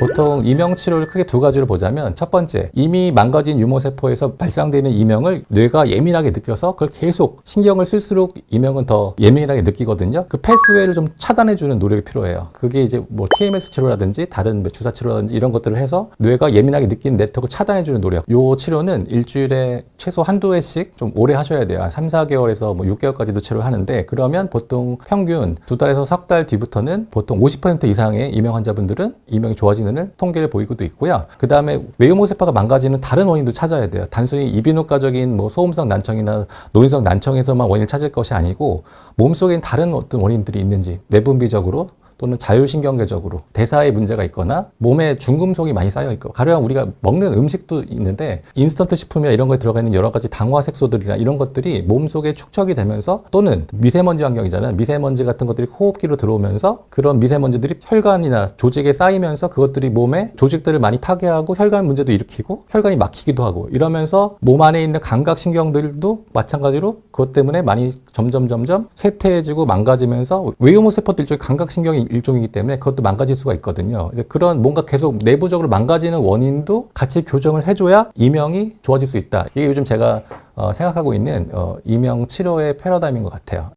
보통 이명 치료를 크게 두 가지로 보자면 첫 번째 이미 망가진 유모 세포에서 발생되는 이명을 뇌가 예민하게 느껴서 그걸 계속 신경을 쓸수록 이명은 더 예민하게 느끼거든요. 그 패스웨이를 좀 차단해 주는 노력이 필요해요. 그게 이제 뭐 TMS 치료라든지 다른 뭐 주사 치료라든지 이런 것들을 해서 뇌가 예민하게 느끼는 네트워크를 차단해 주는 노력. 요 치료는 일주일에 최소 한두 회씩 좀 오래 하셔야 돼요. 한 3, 4개월에서 뭐 6개월까지도 치료를 하는데 그러면 보통 평균 두 달에서 석 달 뒤부터는 보통 50% 이상의 이명 환자분들은 이명이 좋아지는 통계를 보이고도 있고요. 그 다음에 외유모세포가 망가지는 다른 원인도 찾아야 돼요. 단순히 이비인후과적인 뭐 소음성 난청이나 노인성 난청에서만 원인을 찾을 것이 아니고 몸속엔 다른 어떤 원인들이 있는지 내분비적으로 또는 자율신경계적으로 대사에 문제가 있거나 몸에 중금속이 많이 쌓여 있고 가령 우리가 먹는 음식도 있는데 인스턴트 식품이나 이런 거에 들어가 있는 여러 가지 당화 색소들이나 이런 것들이 몸속에 축적이 되면서 또는 미세먼지 환경이잖아요. 미세먼지 같은 것들이 호흡기로 들어오면서 그런 미세먼지들이 혈관이나 조직에 쌓이면서 그것들이 몸에 조직들을 많이 파괴하고 혈관 문제도 일으키고 혈관이 막히기도 하고 이러면서 몸 안에 있는 감각 신경들도 마찬가지로 그것 때문에 많이 점점 점점 쇠퇴해지고 망가지면서 외유모세포도 일종의 감각 신경이 일종이기 때문에 그것도 망가질 수가 있거든요. 이제 그런 뭔가 계속 내부적으로 망가지는 원인도 같이 교정을 해줘야 이명이 좋아질 수 있다. 이게 요즘 제가 어, 생각하고 있는 어, 이명 치료의 패러다임인 것 같아요.